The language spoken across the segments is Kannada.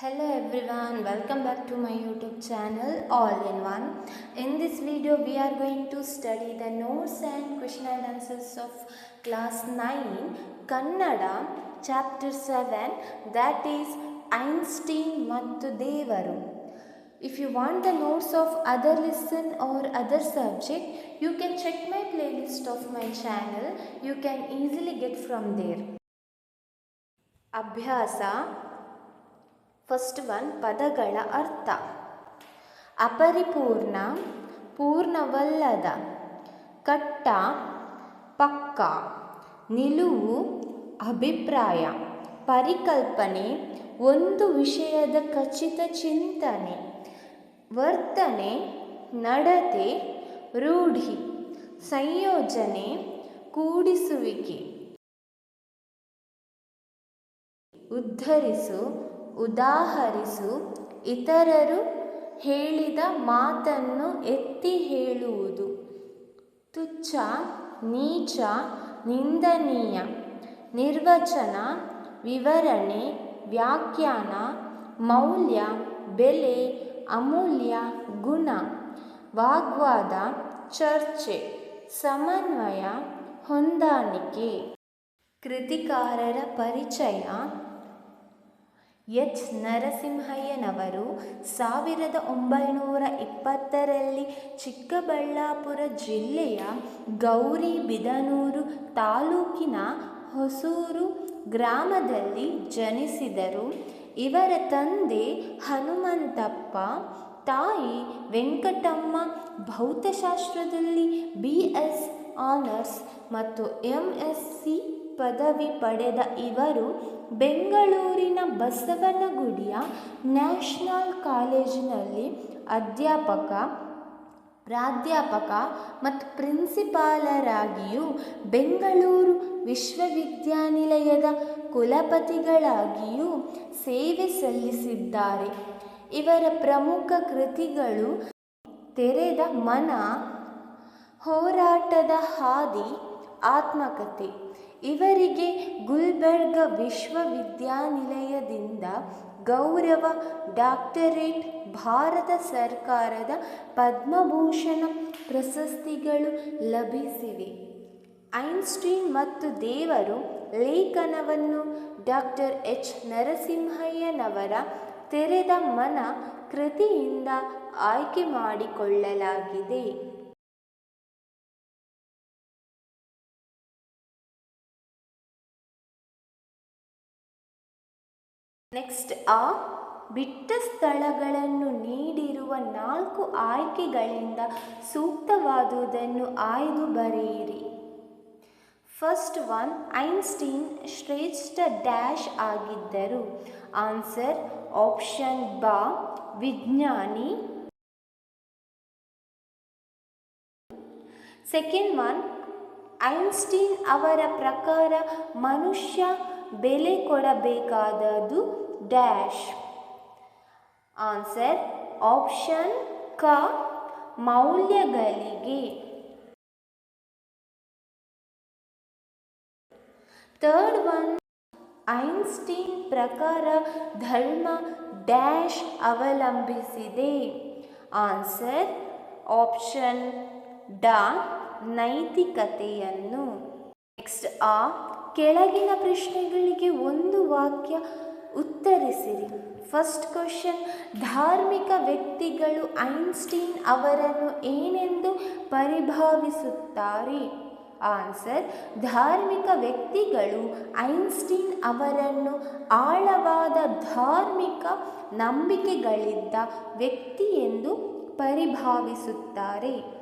Hello everyone, welcome back to my YouTube channel All in One. In this video, we are going to study the notes and Krishna dances of class 9, Kannada, chapter 7, that is Einstein Mattu Devaru. If you want the notes of other lesson or other subject, you can check my playlist of my channel. You can easily get from there. Abhyasa first one ಪದಗಳ ಅರ್ಥ. ಅಪರಿಪೂರ್ಣ, ಪೂರ್ಣವಲ್ಲದ, ಕಟ್ಟ, ಪಕ್ಕ, ನಿಲುವು, ಅಭಿಪ್ರಾಯ, ಪರಿಕಲ್ಪನೆ, ಒಂದು ವಿಷಯದ ಖಚಿತ ಚಿಂತನೆ, ವರ್ತನೆ, ನಡತೆ, ರೂಢಿ, ಸಂಯೋಜನೆ, ಕೂಡಿಸುವಿಕೆ. ಉದ್ಧರಿಸು ಉದಾಹರಿಸು. ಇತರರು ಹೇಳಿದ ಮಾತನ್ನು ಎತ್ತಿ ಹೇಳುವುದು. ತುಚ್ಛ, ನೀಚ, ನಿಂದನೀಯ, ನಿರ್ವಚನ, ವಿವರಣೆ, ವ್ಯಾಖ್ಯಾನ, ಮೌಲ್ಯ, ಬೆಲೆ, ಅಮೂಲ್ಯ, ಗುಣ, ವಾಗ್ವಾದ, ಚರ್ಚೆ, ಸಮನ್ವಯ, ಹೊಂದಾಣಿಕೆ. ಕೃತಿಕಾರರ ಪರಿಚಯ. ಎಚ್ ನರಸಿಂಹಯ್ಯನವರು ಸಾವಿರದ ಒಂಬೈನೂರ ಇಪ್ಪತ್ತರಲ್ಲಿ ಚಿಕ್ಕಬಳ್ಳಾಪುರ ಜಿಲ್ಲೆಯ ಗೌರಿಬಿದನೂರು ತಾಲೂಕಿನ ಹೊಸೂರು ಗ್ರಾಮದಲ್ಲಿ ಜನಿಸಿದರು. ಇವರ ತಂದೆ ಹನುಮಂತಪ್ಪ, ತಾಯಿ ವೆಂಕಟಮ್ಮ ಭೌತಶಾಸ್ತ್ರದಲ್ಲಿ ಬಿ ಎಸ್ ಆನರ್ಸ್ ಮತ್ತು ಎಂ ಎಸ್ ಸಿ ಪದವಿ ಪಡೆದ ಇವರು ಬೆಂಗಳೂರಿನ ಬಸವನಗುಡಿಯ ನ್ಯಾಷನಲ್ ಕಾಲೇಜಿನಲ್ಲಿ ಅಧ್ಯಾಪಕ, ಪ್ರಾಧ್ಯಾಪಕ ಮತ್ತು ಪ್ರಿನ್ಸಿಪಾಲರಾಗಿಯೂ ಬೆಂಗಳೂರು ವಿಶ್ವವಿದ್ಯಾನಿಲಯದ ಕುಲಪತಿಗಳಾಗಿಯೂ ಸೇವೆ ಸಲ್ಲಿಸಿದ್ದಾರೆ. ಇವರ ಪ್ರಮುಖ ಕೃತಿಗಳು ತೆರೆದ ಮನ, ಹೋರಾಟದ ಹಾದಿ, ಆತ್ಮಕಥೆ. ಇವರಿಗೆ ಗುಲ್ಬರ್ಗ ವಿಶ್ವವಿದ್ಯಾನಿಲಯದಿಂದ ಗೌರವ ಡಾಕ್ಟರೇಟ್ ಭಾರತ ಸರ್ಕಾರದ ಪದ್ಮಭೂಷಣ ಪ್ರಶಸ್ತಿಗಳು ಲಭಿಸಿವೆ. ಐನ್ಸ್ಟೀನ್ ಮತ್ತು ದೇವರು ಲೇಖನವನ್ನು ಡಾಕ್ಟರ್ ಎಚ್. ನರಸಿಂಹಯ್ಯನವರ ತೆರೆದ ಮನ ಕೃತಿಯಿಂದ ಆಯ್ಕೆ ಮಾಡಿಕೊಳ್ಳಲಾಗಿದೆ. ನೆಕ್ಸ್ಟ್ ಆ ಬಿಟ್ಟ ಸ್ಥಳಗಳನ್ನು ನೀಡಿರುವ ನಾಲ್ಕು ಆಯ್ಕೆಗಳಿಂದ ಸೂಕ್ತವಾದುದನ್ನು ಆಯ್ದು ಬರೆಯಿರಿ. ಫಸ್ಟ್ ಒನ್ ಐನ್ಸ್ಟೀನ್ ಶ್ರೇಷ್ಠ ಡ್ಯಾಶ್ ಆಗಿದ್ದರು. ಆನ್ಸರ್ ಆಪ್ಷನ್ ಬಾ ವಿಜ್ಞಾನಿ. ಸೆಕೆಂಡ್ ಒನ್ ಐನ್ಸ್ಟೀನ್ ಅವರ ಪ್ರಕಾರ ಮನುಷ್ಯ ಬೆಲೆ ಕೊಡಬೇಕಾದದು ಡ್ಯಾಶ್ ಆನ್ಸರ್ ಆಪ್ಷನ್ ಕ ಮೌಲ್ಯಗಳಿಗೆ. ಥರ್ಡ್ ಒನ್ ಐನ್ಸ್ಟೀನ್ ಪ್ರಕಾರ ಧರ್ಮ ಡ್ಯಾಶ್ ಅವಲಂಬಿಸಿದೆ. ಆನ್ಸರ್ ಆಪ್ಷನ್ ಡ ನೈತಿಕತೆಯನ್ನು. ನೆಕ್ಸ್ಟ್ ಆ ಕೆಳಗಿನ ಪ್ರಶ್ನೆಗಳಿಗೆ ಒಂದು ವಾಕ್ಯ ಉತ್ತರಿಸಿರಿ. ಫಸ್ಟ್ ಕ್ವಶನ್ ಧಾರ್ಮಿಕ ವ್ಯಕ್ತಿಗಳು ಐನ್ಸ್ಟೀನ್ ಅವರನ್ನು ಏನೆಂದು ಪರಿಭಾವಿಸುತ್ತಾರೆ? ಆನ್ಸರ್ ಧಾರ್ಮಿಕ ವ್ಯಕ್ತಿಗಳು ಐನ್ಸ್ಟೀನ್ ಅವರನ್ನು ಆಳವಾದ ಧಾರ್ಮಿಕ ನಂಬಿಕೆಗಳಿದ್ದ ವ್ಯಕ್ತಿ ಎಂದು ಪರಿಭಾವಿಸುತ್ತಾರೆ.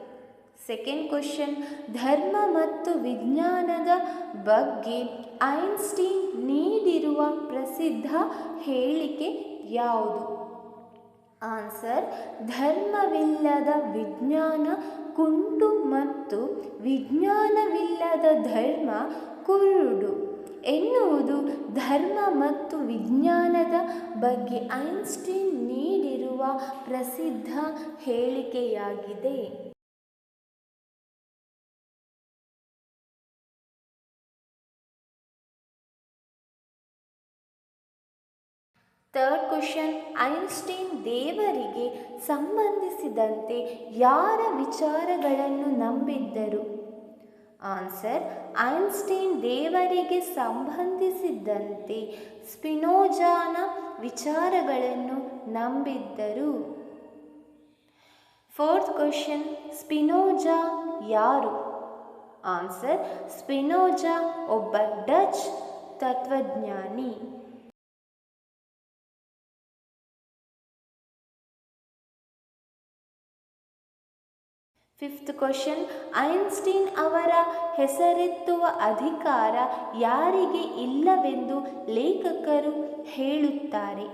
ಸೆಕೆಂಡ್ ಕ್ವಶನ್ ಧರ್ಮ ಮತ್ತು ವಿಜ್ಞಾನದ ಬಗ್ಗೆ ಐನ್ಸ್ಟೀನ್ ನೀಡಿರುವ ಪ್ರಸಿದ್ಧ ಹೇಳಿಕೆ ಯಾವುದು? ಆನ್ಸರ್ ಧರ್ಮವಿಲ್ಲದ ವಿಜ್ಞಾನ, ಕುಂಟು ಮತ್ತು ವಿಜ್ಞಾನವಿಲ್ಲದ ಧರ್ಮ, ಕುರುಡು ಎನ್ನುವುದು ಧರ್ಮ ಮತ್ತು ವಿಜ್ಞಾನದ ಬಗ್ಗೆ ಐನ್ಸ್ಟೀನ್ ನೀಡಿರುವ ಪ್ರಸಿದ್ಧ ಹೇಳಿಕೆಯಾಗಿದೆ. ಥರ್ಡ್ ಕ್ವಶನ್ ಐನ್ಸ್ಟೀನ್ ದೇವರಿಗೆ ಸಂಬಂಧಿಸಿದಂತೆ ಯಾರ ವಿಚಾರಗಳನ್ನು ನಂಬಿದ್ದರು? ಆನ್ಸರ್ ಐನ್ಸ್ಟೀನ್ ದೇವರಿಗೆ ಸಂಬಂಧಿಸಿದಂತೆ ಸ್ಪಿನೋಜಾನ ವಿಚಾರಗಳನ್ನು ನಂಬಿದ್ದರು. ಫೋರ್ತ್ ಕ್ವಶನ್ ಸ್ಪಿನೋಜಾ ಯಾರು? ಆನ್ಸರ್ ಸ್ಪಿನೋಜಾ ಒಬ್ಬ ಡಚ್ ತತ್ವಜ್ಞಾನಿ. ಫಿಫ್ತ್ ಕ್ವಶನ್ ಐನ್ಸ್ಟೀನ್ ಅವರ ಹೆಸರೆತ್ತುವ ಅಧಿಕಾರ ಯಾರಿಗೆ ಇಲ್ಲವೆಂದು ಲೇಖಕರು ಹೇಳುತ್ತಾರೆ?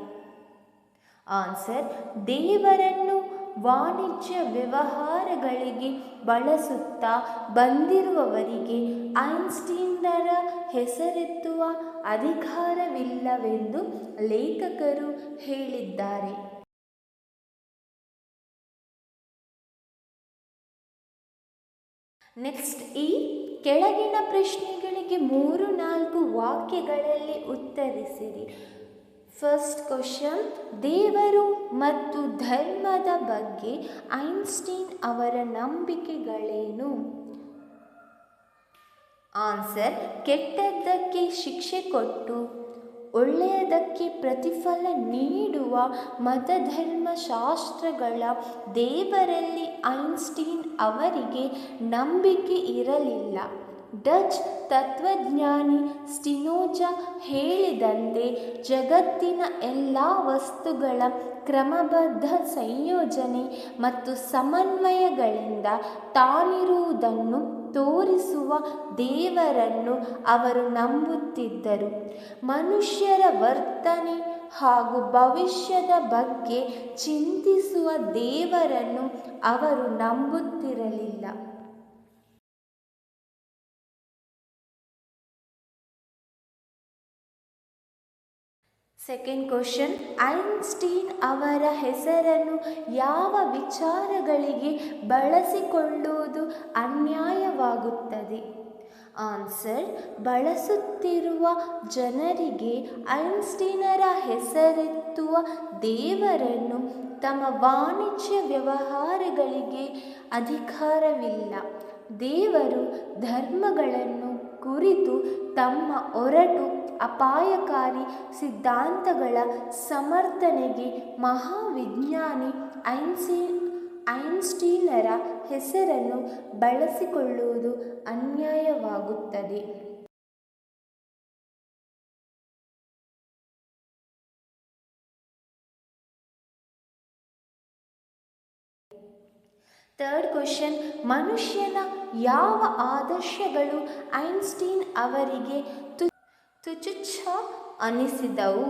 ಆನ್ಸರ್ ದೇವರನ್ನು ವಾಣಿಜ್ಯ ವ್ಯವಹಾರಗಳಿಗೆ ಬಳಸುತ್ತಾ ಬಂದಿರುವವರಿಗೆ ಐನ್ಸ್ಟೀನರ ಹೆಸರೆತ್ತುವ ಅಧಿಕಾರವಿಲ್ಲವೆಂದು ಲೇಖಕರು ಹೇಳಿದ್ದಾರೆ. ನೆಕ್ಸ್ಟ್ ಈ ಕೆಳಗಿನ ಪ್ರಶ್ನೆಗಳಿಗೆ ಮೂರು ನಾಲ್ಕು ವಾಕ್ಯಗಳಲ್ಲಿ ಉತ್ತರಿಸಿರಿ. ಫಸ್ಟ್ ಕ್ವಶನ್ ದೇವರು ಮತ್ತು ಧರ್ಮದ ಬಗ್ಗೆ ಐನ್ಸ್ಟೀನ್ ಅವರ ನಂಬಿಕೆಗಳೇನು? ಆನ್ಸರ್ ಕೆಟ್ಟದ್ದಕ್ಕೆ ಶಿಕ್ಷೆ ಕೊಟ್ಟು. ಒಳ್ಳೆಯದಕ್ಕೆ ಪ್ರತಿಫಲ ನೀಡುವ ಮತಧರ್ಮಶಾಸ್ತ್ರಗಳ ದೇವರಲ್ಲಿ ಐನ್ಸ್ಟೀನ್ ಅವರಿಗೆ ನಂಬಿಕೆ ಇರಲಿಲ್ಲ. ಡಚ್ ತತ್ವಜ್ಞಾನಿ ಸ್ಟಿನೋಜ ಹೇಳಿದಂತೆ, ಜಗತ್ತಿನ ಎಲ್ಲ ವಸ್ತುಗಳ ಕ್ರಮಬದ್ಧ ಸಂಯೋಜನೆ ಮತ್ತು ಸಮನ್ವಯಗಳಿಂದ ತಾನಿರುವುದನ್ನು ತೋರಿಸುವ ದೇವರನ್ನು ಅವರು ನಂಬುತ್ತಿದ್ದರು. ಮನುಷ್ಯರ ವರ್ತನೆ ಹಾಗೂ ಭವಿಷ್ಯದ ಬಗ್ಗೆ ಚಿಂತಿಸುವ ದೇವರನ್ನು ಅವರು ನಂಬುತ್ತಿರಲಿಲ್ಲ. ಸೆಕೆಂಡ್ ಕ್ವಶನ್ ಐನ್ಸ್ಟೀನ್ ಅವರ ಹೆಸರನ್ನು ಯಾವ ವಿಚಾರಗಳಿಗೆ ಬಳಸಿಕೊಳ್ಳುವುದು ಅನ್ಯಾಯವಾಗುತ್ತದೆ? ಆನ್ಸರ್ ಬಳಸುತ್ತಿರುವ ಜನರಿಗೆ ಐನ್ಸ್ಟೀನರ ಹೆಸರೆತ್ತುವ ದೇವರನ್ನು ತಮ್ಮ ವಾಣಿಜ್ಯ ವ್ಯವಹಾರಗಳಿಗೆ ಅಧಿಕಾರವಿಲ್ಲ. ದೇವರು ಧರ್ಮಗಳನ್ನು ಕುರಿತು ತಮ್ಮ ಒರಟು ಅಪಾಯಕಾರಿ ಸಿದ್ಧಾಂತಗಳ ಸಮರ್ಥನೆಗೆ ಮಹಾವಿಜ್ಞಾನಿ ಐನ್ಸಿ ಐನ್ಸ್ಟೀನರ ಹೆಸರನ್ನು ಬಳಸಿಕೊಳ್ಳುವುದು ಅನ್ಯಾಯವಾಗುತ್ತದೆ. ಥರ್ಡ್ ಕ್ವಶನ್ ಮನುಷ್ಯನ ಯಾವ ಆದರ್ಶಗಳು ಐನ್ಸ್ಟೀನ್ ಅವರಿಗೆ ತುಚುಚ್ಛ ಅನಿಸಿದವು?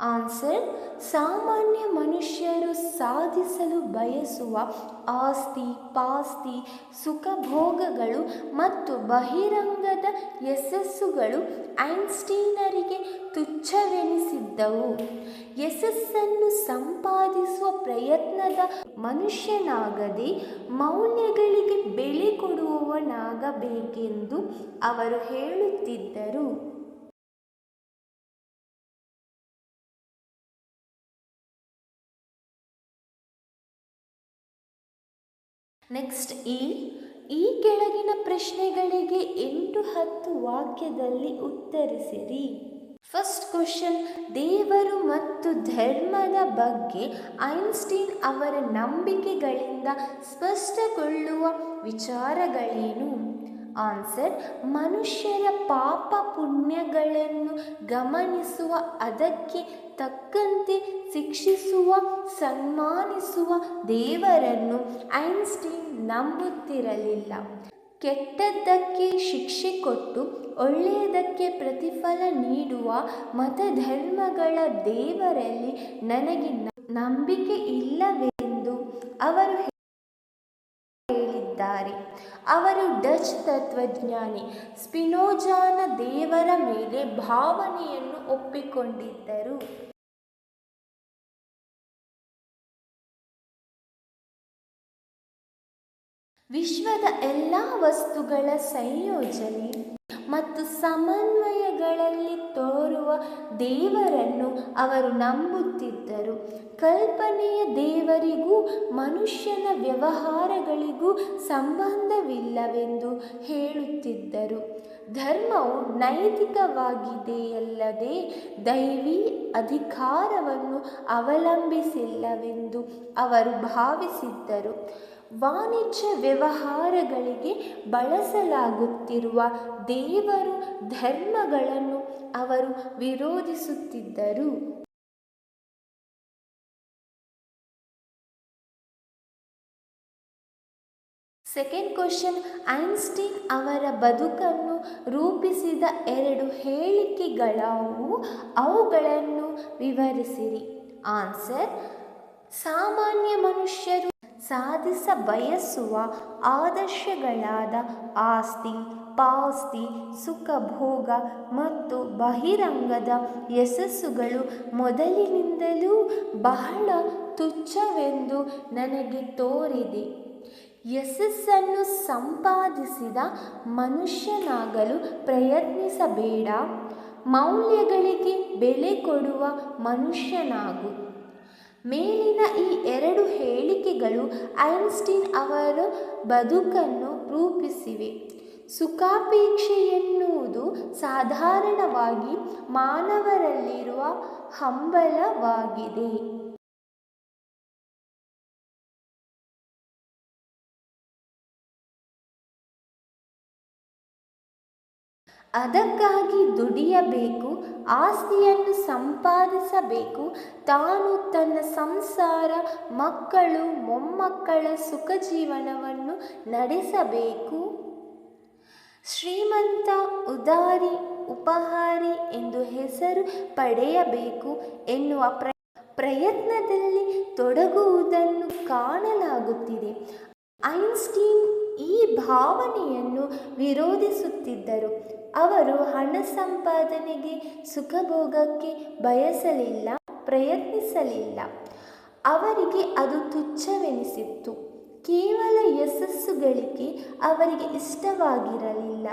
ಆನ್ಸರ್ ಸಾಮಾನ್ಯ ಮನುಷ್ಯರು ಸಾಧಿಸಲು ಬಯಸುವ ಆಸ್ತಿ, ಪಾಸ್ತಿ, ಸುಖಭೋಗಗಳು ಮತ್ತು ಬಹಿರಂಗದ ಯಶಸ್ಸುಗಳು ಐನ್ಸ್ಟೀನರಿಗೆ ತುಚ್ಛವೆನಿಸಿದ್ದವು. ಯಶಸ್ಸನ್ನು ಸಂಪಾದಿಸುವ ಪ್ರಯತ್ನದ ಮನುಷ್ಯನಾಗದೆ ಮೌಲ್ಯಗಳಿಗೆ ಬೆಲೆ ಕೊಡುವವನಾಗಬೇಕೆಂದು ಅವರು ಹೇಳುತ್ತಿದ್ದರು. ನೆಕ್ಸ್ಟ್ ಈ ಈ ಕೆಳಗಿನ ಪ್ರಶ್ನೆಗಳಿಗೆ ಎಂಟು ಹತ್ತು ವಾಕ್ಯದಲ್ಲಿ ಉತ್ತರಿಸಿರಿ. ಫಸ್ಟ್ ಕ್ವಶನ್ ದೇವರು ಮತ್ತು ಧರ್ಮದ ಬಗ್ಗೆ ಐನ್ಸ್ಟೀನ್ ಅವರ ನಂಬಿಕೆಗಳಿಂದ ಸ್ಪಷ್ಟಗೊಳ್ಳುವ ವಿಚಾರಗಳೇನು? ಆನ್ಸರ್ ಮನುಷ್ಯರ ಪಾಪ ಪುಣ್ಯಗಳನ್ನು ಗಮನಿಸುವ ಅದಕ್ಕೆ ತಕ್ಕಂತೆ ಶಿಕ್ಷಿಸುವ, ಸನ್ಮಾನಿಸುವ ದೇವರನ್ನು ಐನ್ಸ್ಟೀನ್ ನಂಬುತ್ತಿರಲಿಲ್ಲ. ಕೆಟ್ಟದ್ದಕ್ಕೆ ಶಿಕ್ಷೆ ಕೊಟ್ಟು, ಒಳ್ಳೆಯದಕ್ಕೆ ಪ್ರತಿಫಲ ನೀಡುವ ಮತಧರ್ಮಗಳ ದೇವರಲ್ಲಿ ನನಗೆ ನಂಬಿಕೆ ಇಲ್ಲವೆಂದು ಅವರು ಹೇಳಿದ್ದಾರೆ. ಅವರು ಡಚ್ ತತ್ವಜ್ಞಾನಿ. ಸ್ಪಿನೋಜಾನ ದೇವರ ಮೇಲೆ ಭಾವನೆಯನ್ನು ಒಪ್ಪಿಕೊಂಡಿದ್ದರು. ವಿಶ್ವದ ಎಲ್ಲ ವಸ್ತುಗಳ ಸಂಯೋಜನೆ ಮತ್ತು ಸಮನ್ವಯಗಳಲ್ಲಿ ತೋರುವ ದೇವರನ್ನು ಅವರು ನಂಬುತ್ತಿದ್ದರು. ಕಲ್ಪನೆಯ ದೇವರಿಗೂ ಮನುಷ್ಯನ ವ್ಯವಹಾರಗಳಿಗೂ ಸಂಬಂಧವಿಲ್ಲವೆಂದು ಹೇಳುತ್ತಿದ್ದರು. ಧರ್ಮವು ನೈತಿಕವಾಗಿದೆಯಲ್ಲದೆ ದೈವಿ ಅಧಿಕಾರವನ್ನು ಅವಲಂಬಿಸಿಲ್ಲವೆಂದು ಅವರು ಭಾವಿಸಿದ್ದರು. ವಾಣಿಜ್ಯ ವ್ಯವಹಾರಗಳಿಗೆ ಬಳಸಲಾಗುತ್ತಿರುವ ದೇವರು ಧರ್ಮಗಳನ್ನು ಅವರು ವಿರೋಧಿಸುತ್ತಿದ್ದರು. ಸೆಕೆಂಡ್ ಕ್ವಶನ್ ಐನ್ಸ್ಟೀನ್ ಅವರ ಬದುಕನ್ನು ರೂಪಿಸಿದ ಎರಡು ಹೇಳಿಕೆಗಳವು ಅವುಗಳನ್ನು ವಿವರಿಸಿರಿ. ಆನ್ಸರ್ ಸಾಮಾನ್ಯ ಮನುಷ್ಯರು ಸಾಧಿಸ ಬಯಸುವ ಆದರ್ಶಗಳಾದ ಆಸ್ತಿ, ಪಾಸ್ತಿ ಸುಖ ಭೋಗ ಮತ್ತು ಬಹಿರಂಗದ ಯಶಸ್ಸುಗಳು ಮೊದಲಿನಿಂದಲೂ ಬಹಳ ತುಚ್ಛವೆಂದು ನನಗೆ ತೋರಿದೆ. ಯಶಸ್ಸನ್ನು ಸಂಪಾದಿಸಿದ ಮನುಷ್ಯನಾಗಲು ಪ್ರಯತ್ನಿಸಬೇಡ. ಮೌಲ್ಯಗಳಿಗೆ ಬೆಲೆ ಕೊಡುವ ಮನುಷ್ಯನಾಗು. ಮೇಲಿನ ಈ ಎರಡು ಹೇಳಿಕೆಗಳು ಐನ್ಸ್ಟೀನ್ ಅವರ ಬದುಕನ್ನು ರೂಪಿಸಿವೆ. ಸುಖಾಪೇಕ್ಷೆ ಎನ್ನುವುದು ಸಾಧಾರಣವಾಗಿ ಮಾನವರಲ್ಲಿರುವ ಹಂಬಲವಾಗಿದೆ. ಅದಕ್ಕಾಗಿ ದುಡಿಯಬೇಕು, ಆಸ್ತಿಯನ್ನು ಸಂಪಾದಿಸಬೇಕು. ತಾನು ತನ್ನ ಸಂಸಾರ, ಮಕ್ಕಳು, ಮೊಮ್ಮಕ್ಕಳ ಸುಖ ಜೀವನವನ್ನು ನಡೆಸಬೇಕು. ಶ್ರೀಮಂತ ಉದಾರಿ ಉಪಹಾರಿ ಎಂದು ಹೆಸರು ಪಡೆಯಬೇಕು ಎನ್ನುವ ಪ್ರ, ಪ್ರಯತ್ನದಲ್ಲಿ ತೊಡಗುವುದನ್ನು ಕಾಣಲಾಗುತ್ತಿದೆ. ಐನ್ಸ್ಟೀನ್ ಈ ಭಾವನೆಯನ್ನು ವಿರೋಧಿಸುತ್ತಿದ್ದರು. ಅವರು ಹಣ ಸಂಪಾದನೆಗೆ ಸುಖಭೋಗಕ್ಕೆ ಬಯಸಲಿಲ್ಲ, ಪ್ರಯತ್ನಿಸಲಿಲ್ಲ. ಅವರಿಗೆ ಅದು ತುಚ್ಛವೆನಿಸಿತ್ತು. ಕೇವಲ ಯಶಸ್ಸುಗಳಿಗೆ ಅವರಿಗೆ ಇಷ್ಟವಾಗಿರಲಿಲ್ಲ.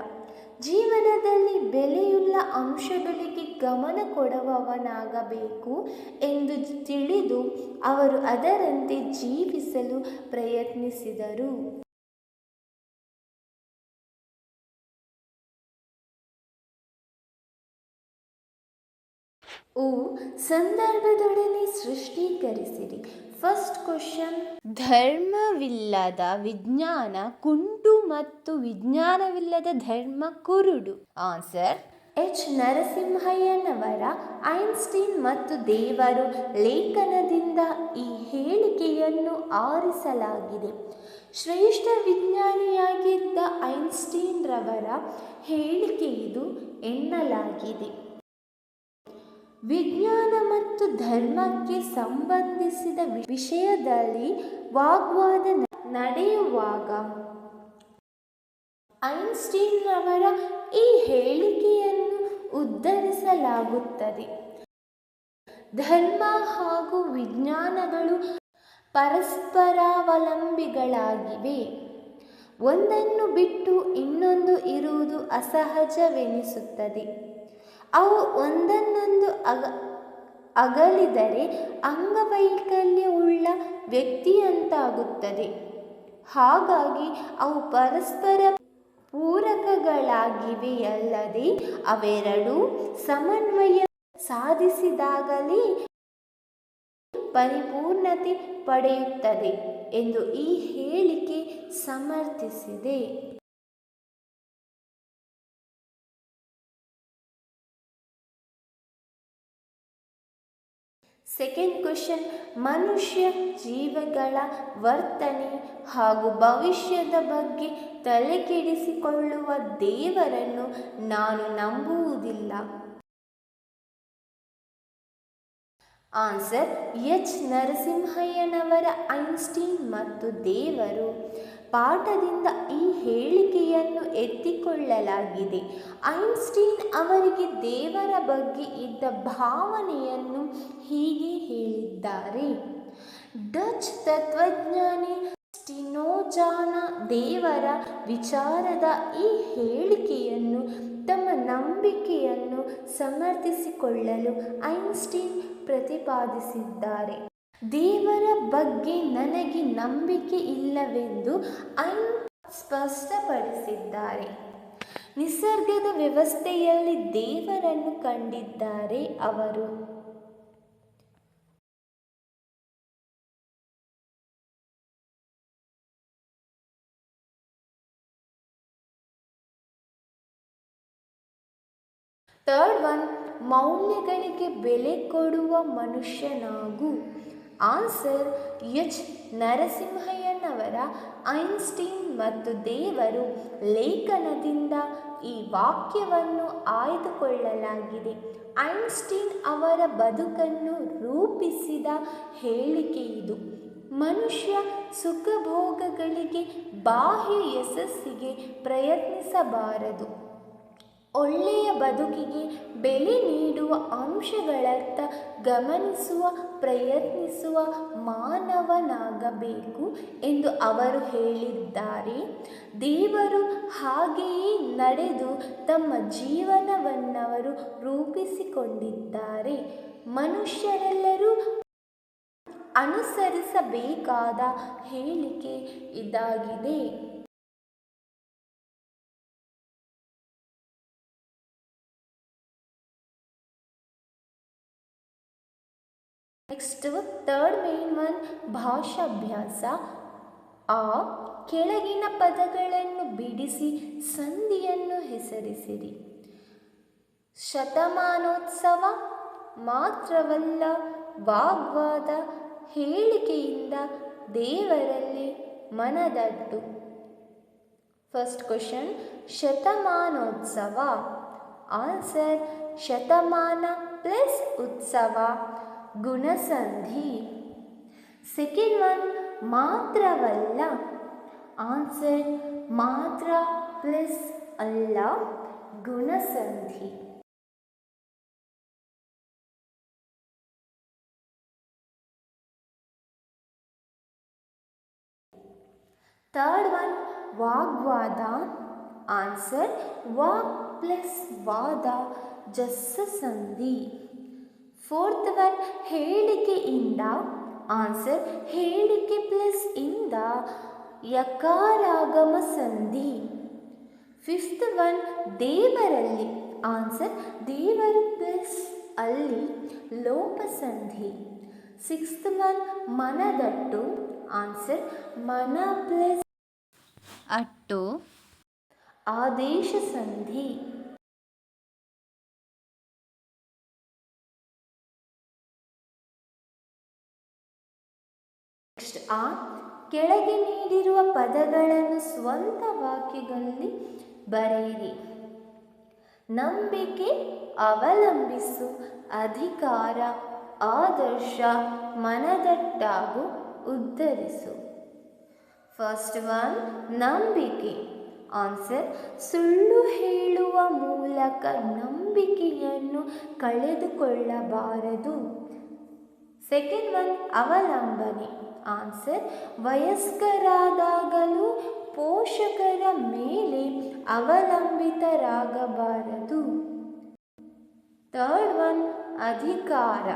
ಜೀವನದಲ್ಲಿ ಬೆಲೆಯುಳ್ಳ ಅಂಶಗಳಿಗೆ ಗಮನ ಕೊಡುವವನಾಗಬೇಕು ಎಂದು ತಿಳಿದು ಅವರು ಅದರಂತೆ ಜೀವಿಸಲು ಪ್ರಯತ್ನಿಸಿದರು. ಓ ಸಂದರ್ಭದೊಡನೆ ಸೃಷ್ಟೀಕರಿಸಿರಿ. ಫಸ್ಟ್ ಕ್ವಶನ್ ಧರ್ಮವಿಲ್ಲದ ವಿಜ್ಞಾನ ಕುಂಟು ಮತ್ತು ವಿಜ್ಞಾನವಿಲ್ಲದ ಧರ್ಮ ಕುರುಡು. ಆನ್ಸರ್ ಎಚ್ ನರಸಿಂಹಯ್ಯನವರ ಐನ್ಸ್ಟೀನ್ ಮತ್ತು ದೇವರು ಲೇಖನದಿಂದ ಈ ಹೇಳಿಕೆಯನ್ನು ಆರಿಸಲಾಗಿದೆ. ಶ್ರೇಷ್ಠ ವಿಜ್ಞಾನಿಯಾಗಿದ್ದ ಐನ್ಸ್ಟೀನ್ರವರ ಹೇಳಿಕೆ ಇದು ಎನ್ನಲಾಗಿದೆ. ವಿಜ್ಞಾನ ಮತ್ತು ಧರ್ಮಕ್ಕೆ ಸಂಬಂಧಿಸಿದ ವಿಷಯದಲ್ಲಿ ವಾಗ್ವಾದ ನಡೆಯುವಾಗ ಐನ್ಸ್ಟೀನ್ ಅವರ ಈ ಹೇಳಿಕೆಯನ್ನು ಉದ್ಧರಿಸಲಾಗುತ್ತದೆ. ಧರ್ಮ ಹಾಗೂ ವಿಜ್ಞಾನಗಳು ಪರಸ್ಪರಾವಲಂಬಿಗಳಾಗಿವೆ. ಒಂದನ್ನು ಬಿಟ್ಟು ಇನ್ನೊಂದು ಇರುವುದು ಅಸಹಜವೆನಿಸುತ್ತದೆ. ಅವು ಒಂದನ್ನೊಂದು ಅಗ, ಅಗಲಿದರೆ ಅಂಗವೈಕಲ್ಯವುಳ್ಳ ವ್ಯಕ್ತಿಯಂತಾಗುತ್ತದೆ. ಹಾಗಾಗಿ ಅವು ಪರಸ್ಪರ ಪೂರಕಗಳಾಗಿವೆಯಲ್ಲದೆ ಅವೆರಡೂ ಸಮನ್ವಯ ಸಾಧಿಸಿದಾಗಲೇ ಪರಿಪೂರ್ಣತೆ ಪಡೆಯುತ್ತದೆ ಎಂದು ಈ ಹೇಳಿಕೆ ಸಮರ್ಥಿಸಿದೆ. ಸೆಕೆಂಡ್ ಕ್ವಶನ್ ಮನುಷ್ಯ ಜೀವಗಳ ವರ್ತನೆ ಹಾಗೂ ಭವಿಷ್ಯದ ಬಗ್ಗೆ ತಲೆಕೆಡಿಸಿಕೊಳ್ಳುವ ದೇವರನ್ನು ನಾನು ನಂಬುವುದಿಲ್ಲ. ಆನ್ಸರ್ ಎಚ್ ನರಸಿಂಹಯ್ಯನವರ ಐನ್ಸ್ಟೀನ್ ಮತ್ತು ದೇವರು. ಪಾಠದಿಂದ ಈ ಹೇಳಿಕೆಯನ್ನು ಎತ್ತಿಕೊಳ್ಳಲಾಗಿದೆ. ಐನ್ಸ್ಟೀನ್ ಅವರಿಗೆ ದೇವರ ಬಗ್ಗೆ ಇದ್ದ ಭಾವನೆಯನ್ನು ಹೀಗೆ ಹೇಳಿದ್ದಾರೆ. ಡಚ್ ತತ್ವಜ್ಞಾನಿ ಸ್ಟಿನೋಜಾನ ದೇವರ ವಿಚಾರದ ಈ ಹೇಳಿಕೆಯನ್ನು ತಮ್ಮ ನಂಬಿಕೆಯನ್ನು ಸಮರ್ಥಿಸಿಕೊಳ್ಳಲು ಐನ್ಸ್ಟೀನ್ ಪ್ರತಿಪಾದಿಸಿದ್ದಾರೆ. ದೇವರ ಬಗ್ಗೆ ನನಗೆ ನಂಬಿಕೆ ಇಲ್ಲವೆಂದು ಅನ್ ಸ್ಪಷ್ಟಪಡಿಸಿದ್ದಾರೆ. ನಿಸರ್ಗದ ವ್ಯವಸ್ಥೆಯಲ್ಲಿ ದೇವರನ್ನು ಕಂಡಿದ್ದಾರೆ ಅವರು. ಥರ್ಡ್ ಒನ್, ಮೌಲ್ಯಗಳಿಗೆ ಬೆಲೆ ಕೊಡುವ ಮನುಷ್ಯನಾಗು. Answer H. ನರಸಿಂಹಯ್ಯನವರ ಐನ್ಸ್ಟೀನ್ ಮತ್ತು ದೇವರು ಲೇಖನದಿಂದ ಈ ವಾಕ್ಯವನ್ನು ಆಯ್ದುಕೊಳ್ಳಲಾಗಿದೆ. ಐನ್ಸ್ಟೀನ್ ಅವರ ಬದುಕನ್ನು ರೂಪಿಸಿದ ಹೇಳಿಕೆ ಇದು. ಮನುಷ್ಯ ಸುಖಭೋಗಗಳಿಗೆ ಬಾಹ್ಯ ಯಶಸ್ಸಿಗೆ ಪ್ರಯತ್ನಿಸಬಾರದು. ಒಳ್ಳೆಯ ಬದುಕಿಗೆ ಬೆಲೆ ನೀಡುವ ಅಂಶಗಳತ್ತ ಗಮನಿಸುವ, ಪ್ರಯತ್ನಿಸುವ ಮಾನವನಾಗಬೇಕು ಎಂದು ಅವರು ಹೇಳಿದ್ದಾರೆ. ದೇವರು ಹಾಗೆಯೇ ನಡೆದು ತಮ್ಮ ಜೀವನವನ್ನವರು ರೂಪಿಸಿಕೊಂಡಿದ್ದಾರೆ. ಮನುಷ್ಯರೆಲ್ಲರೂ ಅನುಸರಿಸಬೇಕಾದ ಹೇಳಿಕೆ ಇದಾಗಿದೆ. ನೆಕ್ಸ್ಟ್ ಥರ್ಡ್ ಮೇನ್ ಒನ್ ಭಾಷಾಭ್ಯಾಸ. ಆ, ಕೆಳಗಿನ ಪದಗಳನ್ನು ಬಿಡಿಸಿ, ಸಂಧಿಯನ್ನು ಹೆಸರಿಸಿರಿ. ಶತಮಾನೋತ್ಸವ, ಮಾತ್ರವಲ್ಲ, ವಾಗ್ವಾದ, ಹೇಳಿಕೆಯಿಂದ ದೇವರಲ್ಲಿ ಮನದಟ್ಟು. ಫಸ್ಟ್ ಕ್ವಶನ್ ಶತಮಾನೋತ್ಸವ. ಆನ್ಸರ್ ಶತಮಾನ ಪ್ಲಸ್ ಉತ್ಸವ. ಗುಣಸಂಧಿ ಸೆಕೆಂಡ್ ಒನ್ ಮಾತ್ರವಲ್ಲ ಆನ್ಸರ್ ಮಾತ್ರ ಪ್ಲಸ್ ಅಲ್ಲ ಗುಣಸಂಧಿ ಥರ್ಡ್ ಒನ್ ವಾಗ್ವಾದ ಆನ್ಸರ್ ವಾಕ್ ಪ್ಲಸ್ ವಾದ ಜಸ್ಸ ಸಂಧಿ ಫೋರ್ತ್ ಒನ್ ಹೇಳಿಕೆಯಿಂದ, ಆನ್ಸರ್, ಹೇಳಿಕೆ ಪ್ಲಸ್ ಇಂದ, ಯಕಾರಾಗಮ ಸಂಧಿ. ಫಿಫ್ತ್ ಒನ್ ದೇವರಲ್ಲಿ, ಆನ್ಸರ್, ದೇವರು ಪ್ಲಸ್ ಅಲ್ಲಿ, ಲೋಪಸಂಧಿ. ಸಿಕ್ಸ್ತ್ ಒನ್ ಮನದಟ್ಟು, ಆನ್ಸರ್, ಮನ ಪ್ಲಸ್ ಅಟ್ಟು. ಆದೇಶ ಸಂಧಿ. ಆ ಕೆಳಗೆ ನೀಡಿರುವ ಪದಗಳನ್ನು ಸ್ವಂತ ವಾಕ್ಯಗಳಲ್ಲಿ ಬರೆಯಿರಿ. ನಂಬಿಕೆ ಅವಲಂಬಿಸು, ಅಧಿಕಾರ ಆದರ್ಶ ಮನದಟ್ಟಾಗು ಉದ್ಧರಿಸು. ಫಸ್ಟ್ ಒನ್ ನಂಬಿಕೆ. ಆನ್ಸರ್ ಸುಳ್ಳು ಹೇಳುವ ಮೂಲಕ ನಂಬಿಕೆಯನ್ನು ಕಳೆದುಕೊಳ್ಳಬಾರದು. ಸೆಕೆಂಡ್ ಒನ್ ಅವಲಂಬನೆ. ಆನ್ಸರ್ ವಯಸ್ಕರಾದಾಗಲೂ ಪೋಷಕರ ಮೇಲೆ ಅವಲಂಬಿತರಾಗಬಾರದು. ಥರ್ಡ್ ಒನ್ ಅಧಿಕಾರ.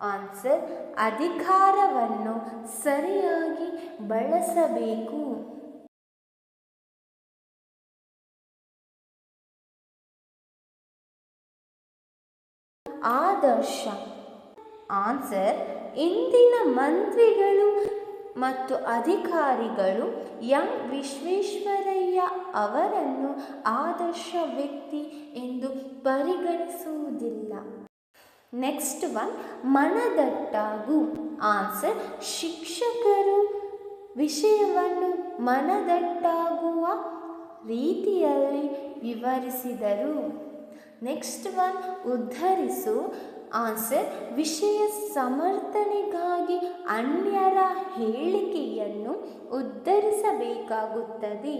ಆನ್ಸರ್ ಅಧಿಕಾರವನ್ನು ಸರಿಯಾಗಿ ಬಳಸಬೇಕು. ಆದರ್ಶ. ಆನ್ಸರ್ ಇಂದಿನ ಮಂತ್ರಿಗಳು ಮತ್ತು ಅಧಿಕಾರಿಗಳು ಎಂ ವಿಶ್ವೇಶ್ವರಯ್ಯ ಅವರನ್ನು ಆದರ್ಶ ವ್ಯಕ್ತಿ ಎಂದು ಪರಿಗಣಿಸುವುದಿಲ್ಲ. Next one ಮನದಟ್ಟಾಗು. ಆನ್ಸರ್ ಶಿಕ್ಷಕರು ವಿಷಯವನ್ನು ಮನದಟ್ಟಾಗುವ ರೀತಿಯಲ್ಲಿ ವಿವರಿಸಿದರು. Next one ಉದ್ಧರಿಸು. ಆನ್ಸರ್ ವಿಷಯ ಸಮರ್ಥನೆಗಾಗಿ ಅನ್ಯರ ಹೇಳಿಕೆಯನ್ನು ಉದ್ಧರಿಸಬೇಕಾಗುತ್ತದೆ.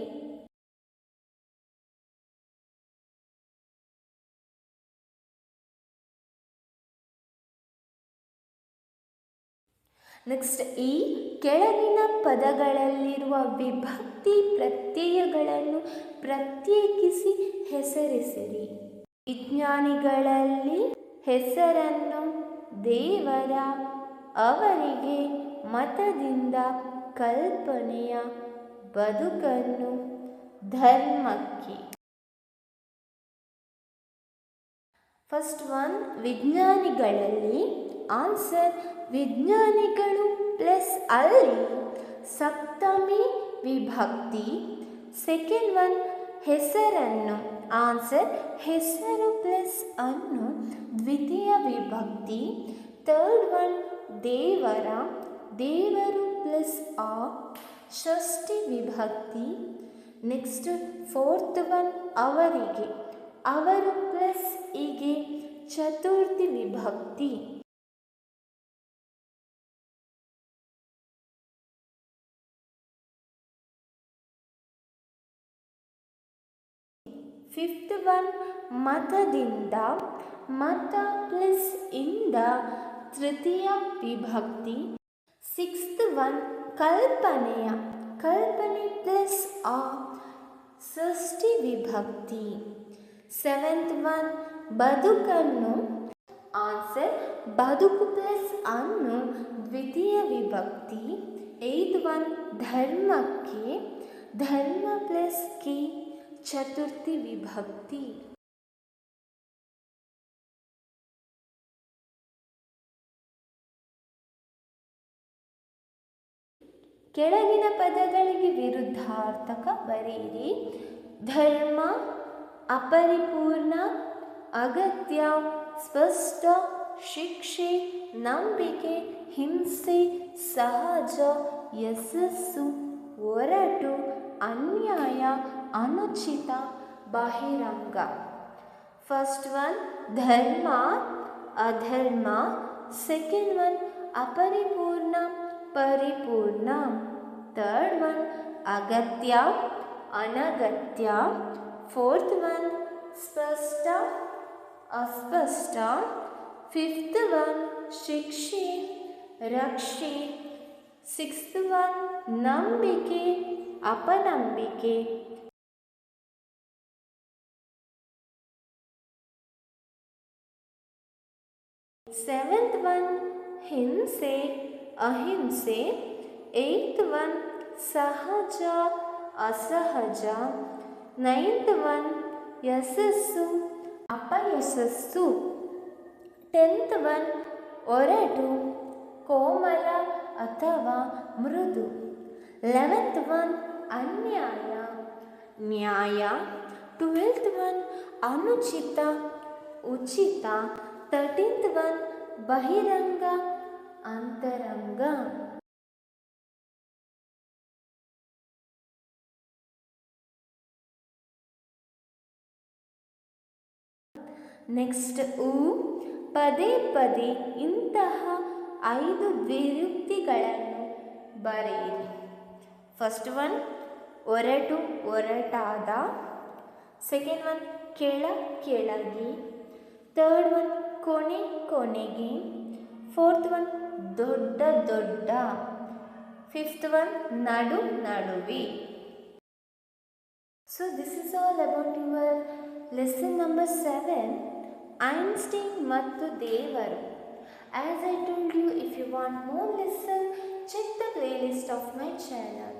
ನೆಕ್ಸ್ಟ್ ಈ ಕೆಳಗಿನ ಪದಗಳಲ್ಲಿರುವ ವಿಭಕ್ತಿ ಪ್ರತ್ಯಯಗಳನ್ನು ಪ್ರತ್ಯೇಕಿಸಿ ಹೆಸರಿಸಿರಿ. ವಿಜ್ಞಾನಿಗಳಲ್ಲಿ ಹೆಸರನ್ನು ದೇವರ ಅವರಿಗೆ ಮತದಿಂದ ಕಲ್ಪನೆಯ ಬದುಕನ್ನು ಧರ್ಮಕ್ಕೆ. ಫಸ್ಟ್ ಒನ್ ವಿಜ್ಞಾನಿಗಳಲ್ಲಿ ಆನ್ಸರ್ ವಿಜ್ಞಾನಿಗಳು ಪ್ಲಸ್ ಅಲ್ಲಿ ಸಪ್ತಮಿ ವಿಭಕ್ತಿ. ಸೆಕೆಂಡ್ ಒನ್ ಹೆಸರನ್ನು ಆನ್ಸರ್ ಹೆಸರು ಪ್ಲಸ್ ಅನ್ನು ದ್ವಿತೀಯ ವಿಭಕ್ತಿ ಥರ್ಡ್ ಒನ್ ದೇವರ, ದೇವರು ಪ್ಲಸ್ ಆ, ಷಷ್ಠಿ ವಿಭಕ್ತಿ ನೆಕ್ಸ್ಟ್ ಫೋರ್ತ್ ಒನ್ ಅವರಿಗೆ, ಅವರು ಪ್ಲಸ್ ಹೀಗೆ ಚತುರ್ಥಿ ವಿಭಕ್ತಿ. ಫಿಫ್ತ್ ಒನ್ ಮತದಿಂದ ಮತ ಪ್ಲಸ್ ಇಂದ ತೃತೀಯ ವಿಭಕ್ತಿ ಸಿಕ್ಸ್ತ್ ಒನ್ ಕಲ್ಪನೆಯ ಕಲ್ಪನೆ ಪ್ಲಸ್ ಆ ಷಷ್ಠಿ ವಿಭಕ್ತಿ ಸೆವೆಂತ್ ಒನ್ ಬದುಕನ್ನು ಆನ್ಸರ್ ಬದುಕು ಪ್ಲಸ್ ಅನ್ನು ದ್ವಿತೀಯ ವಿಭಕ್ತಿ ಏಯ್ತ್ ಒನ್ ಧರ್ಮಕ್ಕೆ ಧರ್ಮ ಪ್ಲಸ್ ಕಿ ಚತುರ್ಥಿ ವಿಭಕ್ತಿ. ಕೆಳಗಿನ ಪದಗಳಿಗೆ ವಿರುದ್ಧಾರ್ಥಕ ಬರೆಯಿರಿ. ಧರ್ಮ, ಅಪರಿಪೂರ್ಣ, ಅಗತ್ಯ, ಸ್ಪಷ್ಟ, ಶಿಕ್ಷೆ, ನಂಬಿಕೆ, ಹಿಂಸೆ, ಸಹಜ, ಯಶಸ್ಸು, ಒರಟು, ಅನ್ಯಾಯ ಅನುಚಿತ ಬಹಿರಂಗ. ಫಸ್ಟ್ ಒನ್ ಧರ್ಮ, ಅಧರ್ಮ. ಸೆಕೆಂಡ್ ಒನ್ ಅಪರಿಪೂರ್ಣ, ಪರಿಪೂರ್ಣ. ಥರ್ಡ್ ಒನ್ ಅಗತ್ಯ, ಅನಗತ್ಯ. ಫೋರ್ತ್ ಒನ್ ಸ್ಪಷ್ಟ, ಅಸ್ಪಷ್ಟ. ಫಿಫ್ತ್ ಒನ್ ಶಿಕ್ಷೆ, ರಕ್ಷೆ. ಸಿಕ್ಸ್ತ್ ಒನ್ ನಂಬಿಕೆ ಅಪನಂಬಿಕೆ ಸೆವೆಂತ್ ಒನ್ ಹಿಂಸೆ ಅಹಿಂಸೆ ಏಯ್ತ್ ಒನ್ ಸಹಜ ಅಸಹಜ ನೈನ್ತ್ ಒನ್ ಯಶಸ್ಸು ಅಪಯಶಸ್ಸು ಟೆಂತ್ ಒನ್ ಒರಟು ಕೋಮಲ ಅಥವಾ ಮೃದು ಲೆವೆಂತ್ ಒನ್ ಅನ್ಯಾಯ ನ್ಯಾಯ ಟ್ವೆಲ್ತ್ ಒನ್ ಅನುಚಿತ ಉಚಿತ ತರ್ಟೀನ್ತ್ ಒನ್ ಬಹಿರಂಗ ಅಂತರಂಗ. ನೆಕ್ಸ್ಟ್ ಉ, ಪದೇ ಪದೇ ಇಂತಹ ಐದು ದ್ವಿರುಕ್ತಿಗಳನ್ನು ಬರೆಯಿರಿ. ಫಸ್ಟ್ ಒನ್, ಒರಟು ಒರಟಾದ. ಸೆಕೆಂಡ್ ಒನ್, ಕೆಳ ಕೆಳಗೆ. ತರ್ಡ್ ಒನ್ ಕೊನೆ ಕೊನೆಗೆ ಫೋರ್ತ್ ಒನ್ ದೊಡ್ಡ ದೊಡ್ಡ ಫಿಫ್ತ್ ಒನ್ ನಡು ನಡುವೆ so this is all about your lesson number seven Einstein ಮತ್ತು ದೇವರು as I told you if you want more lesson check the playlist of my channel